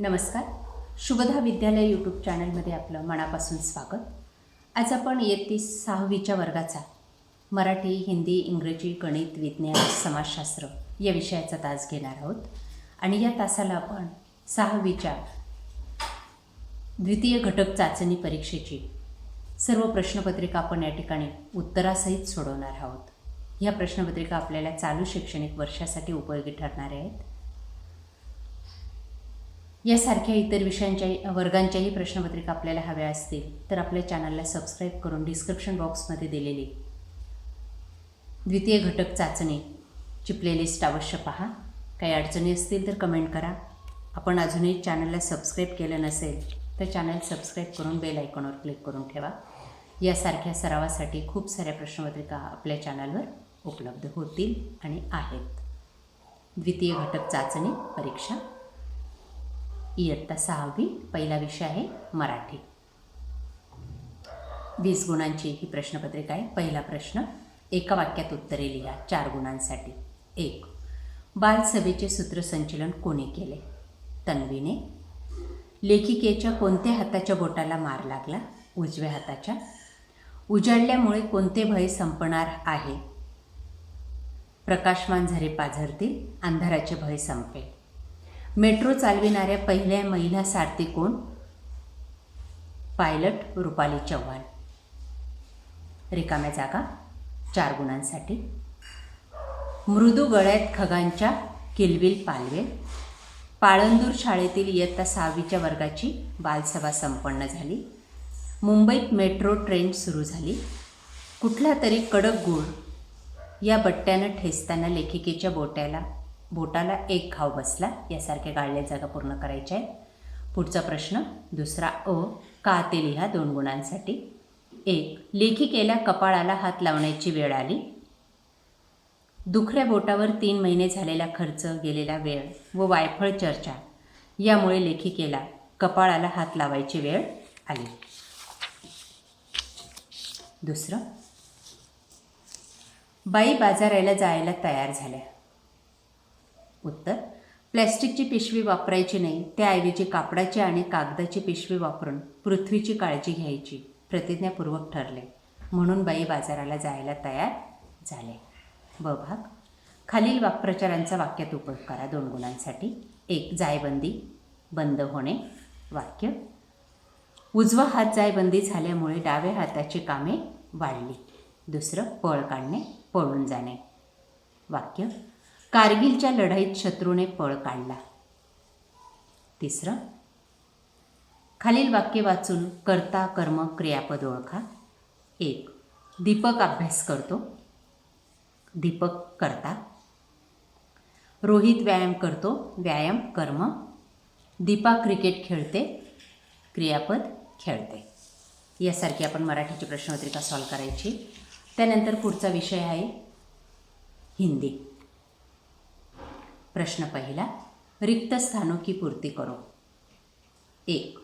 नमस्कार. शुभदा विद्यालय यूट्यूब चॅनलमध्ये आपलं मनापासून स्वागत. आज आपण येतीस सहावीच्या वर्गाचा मराठी हिंदी इंग्रजी गणित विज्ञान समाजशास्त्र या विषयाचा तास घेणार आहोत. आणि या तासाला आपण सहावीच्या द्वितीय घटक चाचणी परीक्षेची सर्व प्रश्नपत्रिका आपण या ठिकाणी उत्तरासहित सोडवणार आहोत. ह्या प्रश्नपत्रिका आपल्याला चालू शैक्षणिक वर्षासाठी उपयोगी ठरणार आहेत. यासारख्या इतर विषयांच्या वर्गांच्याही प्रश्नपत्रिका आपल्याला हव्या असतील तर आपल्या चॅनलला सबस्क्राईब करून डिस्क्रिप्शन बॉक्समध्ये दिलेली द्वितीय घटक चाचणीची प्लेलिस्ट अवश्य पहा. काही अडचणी असतील तर कमेंट करा. आपण अजूनही चॅनलला सबस्क्राईब केलं नसेल तर चॅनल सबस्क्राईब करून बेल आयकॉनवर क्लिक करून ठेवा. यासारख्या सरावासाठी खूप साऱ्या प्रश्नपत्रिका आपल्या चॅनलवर उपलब्ध होतील आणि आहेत. द्वितीय घटक चाचणी परीक्षा इयत्ता सहावी पहिला विषय आहे मराठी. वीस गुणांची ही प्रश्नपत्रिका आहे. पहिला प्रश्न एका वाक्यात उत्तरे लिहा चार गुणांसाठी. एक बालसभेचे सूत्रसंचलन कोणी केले? तन्वीने. लेखिकेच्या कोणत्या हाताच्या बोटाला मार लागला? उजव्या हाताच्या. उजाडल्यामुळे कोणते भय संपणार आहे? प्रकाशमान झरे पाझरतील अंधाराचे भय संपेल. मेट्रो चालविणाऱ्या पहिल्या महिला सारथी कोण? पायलट रुपाली चव्हाण. रिकाम्या जागा चार गुणांसाठी. मृदू गळ्यात खगांच्या किलबिल पालवेल पाळंदूर शाळेतील इयत्ता सहावीच्या वर्गाची बालसभा संपन्न झाली. मुंबईत मेट्रो ट्रेन सुरू झाली. कुठला तरी कडक गुळ या बट्ट्यानं ठेचताना लेखिकेच्या बोट्याला बोटाला एक घाव बसला. यासारख्या गाळल्या जागा पूर्ण करायच्या आहेत. पुढचा प्रश्न दुसरा अ का ते लिहा दोन गुणांसाठी. एक लेखिकेला कपाळाला हात लावण्याची वेळ आली. दुखऱ्या बोटावर तीन महिने झालेला खर्च गेलेला वेळ व वायफळ चर्चा यामुळे लेखिकेला कपाळाला हात लावायची वेळ आली. दुसरं बाई बाजाराला जायला तयार झाल्या. उत्तर. प्लॅस्टिकची पिशवी वापरायची नाही त्याऐवजी कापडाची आणि कागदाची पिशवी वापरून पृथ्वीची काळजी घ्यायची प्रतिज्ञापूर्वक ठरले. म्हणून बाई बाजाराला जायला तयार झाले. ब भाग. खालील वाक्प्रचारांचा वाक्यात उपयोग करा. दोन गुणांसाठी. एक जायबंदी. बंद होणे. वाक्य. उजवा हात जायबंदी झाल्यामुळे डाव्या हाताची कामे वाढली. दुसरं पळ काढणे पळून जाणे. वाक्य. कारगिलच्या लढाईत शत्रूने पळ काढला. तिसरं खालील वाक्य वाचून कर्ता कर्म क्रियापद ओळखा. एक दीपक अभ्यास करतो. दीपक करता. रोहित व्यायाम करतो. व्यायाम कर्म. दीपा क्रिकेट खेळते. क्रियापद खेळते. यासारखी आपण मराठीची प्रश्नपत्रिका सॉल्व करायची. त्यानंतर पुढचा विषय आहे हिंदी. प्रश्न पहिला, रिक्त स्थानों की पूर्ति करो. एक,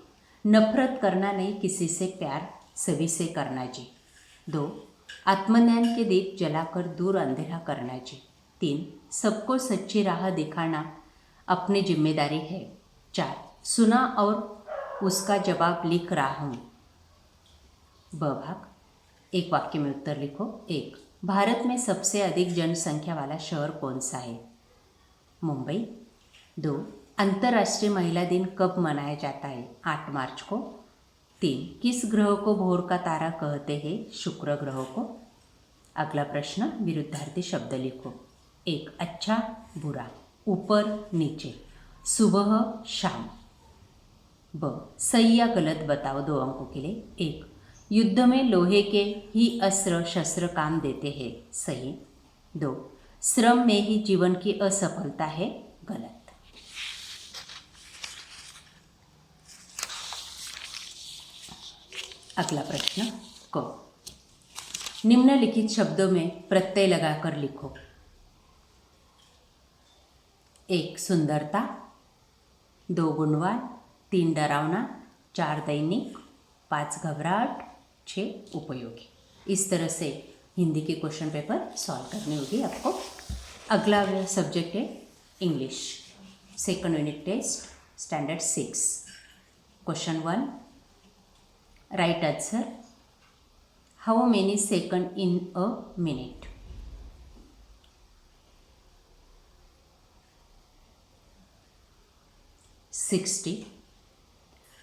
नफरत करना नहीं किसी से प्यार सभी से करना जी दो, आत्मज्ञान के दीप जलाकर दूर अंधेरा करना जी तीन, सबको सच्ची राह दिखाना अपनी ज़िम्मेदारी है. चार, सुना और उसका जवाब लिख रहा हूँ. ब भाग, एक वाक्य में उत्तर लिखो. एक, भारत में सबसे अधिक जनसंख्या वाला शहर कौन सा है? मुंबई. दो, अंतर्राष्ट्रीय महिला दिन कब मनाया जाता है? आठ मार्च को. तीन, किस ग्रह को भोर का तारा कहते हैं? शुक्र ग्रह को. अगला प्रश्न, विरुद्धार्थी शब्द लिखो. एक अच्छा बुरा. ऊपर, नीचे. सुबह, शाम. ब, सही या गलत बताओ दो अंकों के लिए. एक, युद्ध में लोहे के ही अस्त्र शस्त्र काम देते हैं. सही. दो श्रम में ही जीवन की असफलता है गलत। अगला प्रश्न क। निम्नलिखित शब्दों में प्रत्यय लगाकर लिखो। एक सुंदरता। दो गुणवान। तीन डरावना। चार दैनिक। पाँच घबराहट। छः उपयोगी। इस तरह से हिंदी के क्वेश्चन पेपर सॉल्व करने होगी आपको। अगला सब्जेक्ट है English second unit test standard six question one write answer how many second in a minute sixty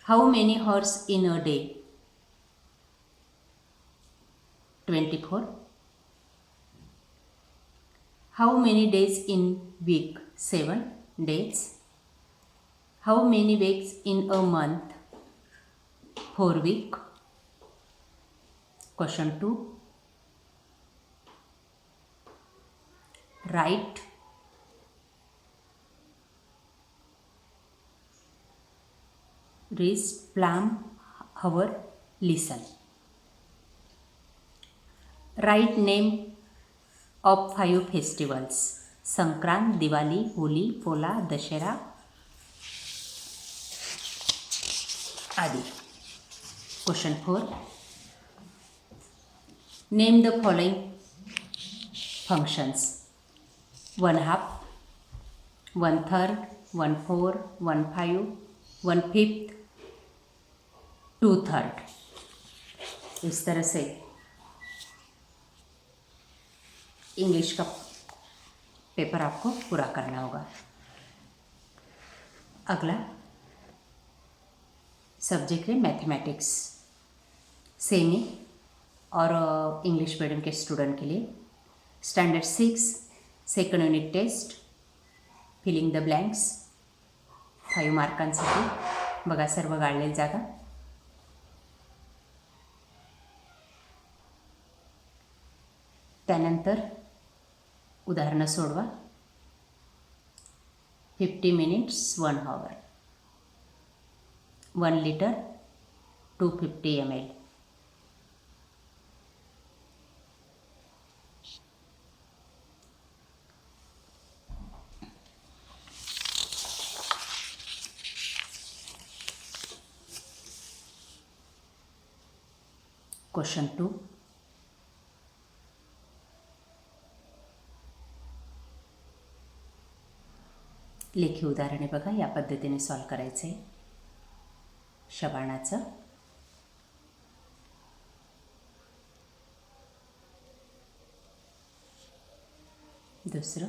how many hours in a day twenty four How many days in week? 7 days. How many weeks in a month? 4 week. Question 2. Write wrist, plum, hour, listen. Write name of five festivals Sankrant Diwali Holi Pola Dasara आदि। Question four name the following functions one half one third one four one five one fifth two third इस तरह से। English का paper आपको पूरा करना होगा। अगला subject है मैथमेटिक्स सेमी और इंग्लिश मीडियम के स्टूडेंट के लिए। Standard six second unit test filling the blanks five मार्कांसाठी बघा सर्व गाळलेली जागा। त्यानंतर उदाहरणं सोडवा. Fifty minutes one hour one litre two fifty M L question two लेखी उदाहरणे बघा या पद्धतीने सॉल्व करायचं. आहे शबाणाचं दुसरं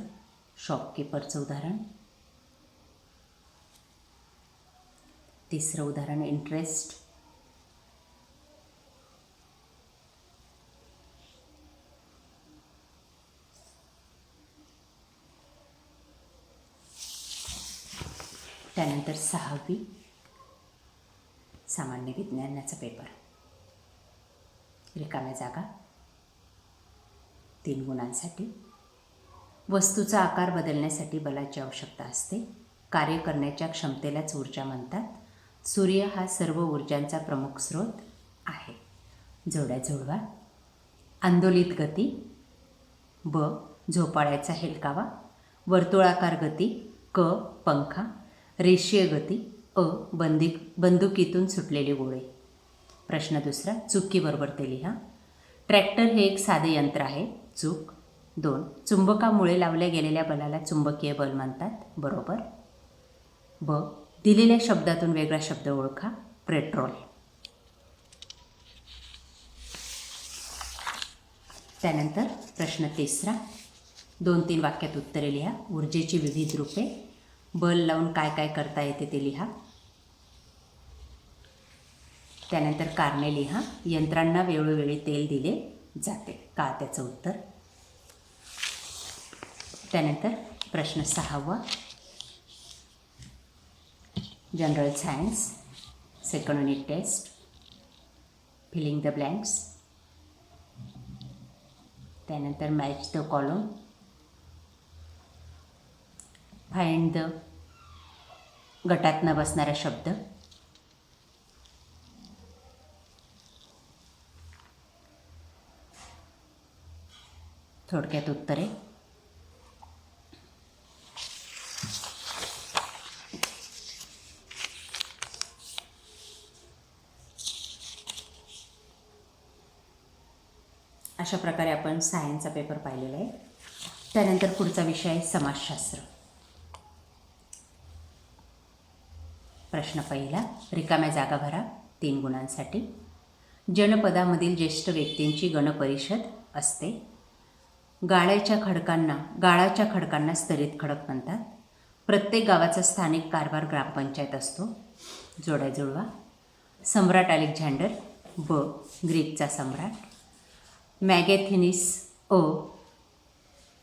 शॉपकीपरचं उदाहरण. तिसरं उदाहरण इंटरेस्ट त्यानंतर सहावी सामान्य विज्ञानाचा पेपर रिकाम्या जागा. तीन गुणांसाठी. वस्तूचा आकार बदलण्यासाठी बलाची आवश्यकता असते. कार्य करण्याच्या क्षमतेलाच ऊर्जा म्हणतात. सूर्य हा सर्व ऊर्जांचा प्रमुख स्रोत आहे. जोड्या जोडवा. आंदोलित गती. ब. झोपाळ्याचा हेलकावा. वर्तुळाकार गती. क. पंखा. रेषीय गती अ बंदिक बंदुकीतून सुटलेले गोळे. प्रश्न दुसरा चुकीबरोबर ते लिहा. ट्रॅक्टर हे एक साधे यंत्र आहे. चूक. दोन चुंबकामुळे लावल्या गेलेल्या बलाला चुंबकीय बल म्हणतात. बरोबर. ब दिलेल्या शब्दातून वेगळा शब्द ओळखा. पेट्रोल. त्यानंतर प्रश्न तिसरा. दोन तीन वाक्यात उत्तरे लिहा. ऊर्जेची विविध रूपे. बल लावून काय काय करता येते ते लिहा. त्यानंतर कारणे लिहा. यंत्रांना वेळोवेळी तेल दिले जाते. का त्याचं उत्तर? त्यानंतर प्रश्न सहावा. General science second unit test filling the blanks त्यानंतर match the column find the गटात न बसणारा शब्द. थोडक्यात उत्तरे. अशा प्रकारे आपण सायन्सचा पेपर पाहिलेला आहे. त्यानंतर पुढचा विषय आहे समाजशास्त्र. प्रश्न पहिला रिकाम्या जागा भरा तीन गुणांसाठी. जनपदामधील ज्येष्ठ व्यक्तींची गणपरिषद असते. गाळ्याच्या खडकांना गाळाच्या खडकांना स्तरित खडक म्हणतात. प्रत्येक गावाचा स्थानिक कारभार ग्रामपंचायत असतो. जोड्या जुळवा. सम्राट अलेक्झांडर ब. ग्रीकचा सम्राट. मॅगॅथिनिस अ.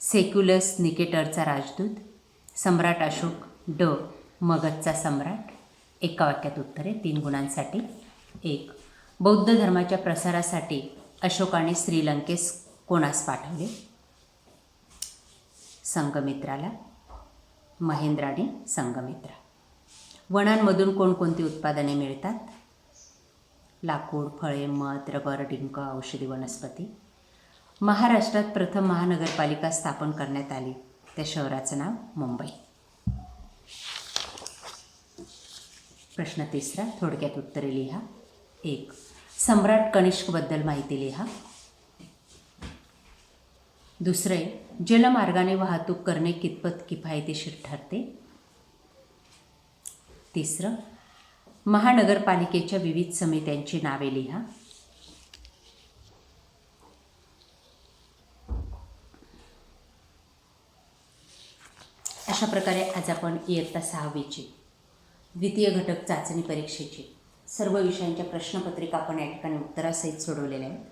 सेक्युलस निकेटरचा राजदूत. सम्राट अशोक ड. मगधचा सम्राट. एका वाक्यात उत्तरे तीन गुणांसाठी. एक बौद्ध धर्माच्या प्रसारासाठी अशोकाने श्रीलंकेस कोणास पाठवले? संगमित्राला महेंद्राने संगमित्रा वनांमधून कोणकोणती उत्पादने मिळतात? लाकूड फळे मध रबर डिंक औषधी वनस्पती. महाराष्ट्रात प्रथम महानगरपालिका स्थापन करण्यात आली. त्या शहराचं नाव मुंबई. प्रश्न तिसरा थोडक्यात उत्तरे लिहा. एक सम्राट कनिष्कबद्दल माहिती लिहा. दुसरे जलमार्गाने वाहतूक करणे कितपत किफायतशीर ठरते? तिसरं महानगरपालिकेच्या विविध समित्यांची नावे लिहा. अशा प्रकारे आज आपण इयत्ता सहावीची द्वितीय घटक चाचणी परीक्षेची. सर्व विषयांच्या प्रश्नपत्रिका आपण या ठिकाणी उत्तरासहित सोडवलेल्या आहेत.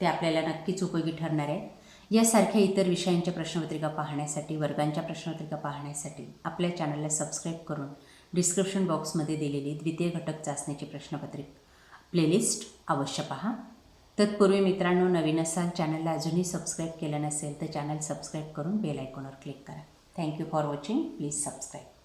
ते आपल्याला नक्कीच उपयोगी ठरणार आहे यासारख्या इतर विषयांच्या प्रश्नपत्रिका पाहण्यासाठी वर्गांच्या प्रश्नपत्रिका पाहण्यासाठी आपल्या चॅनलला सबस्क्राईब करून डिस्क्रिप्शन बॉक्समध्ये दिलेली द्वितीय घटक चाचणीची प्रश्नपत्रिका प्लेलिस्ट अवश्य पहा. तत्पूर्वी मित्रांनो नवीन असाल चॅनलला अजूनही सबस्क्राईब केलं नसेल तर चॅनल सबस्क्राईब करून बेल आयकॉनवर क्लिक करा. Thank you for watching please subscribe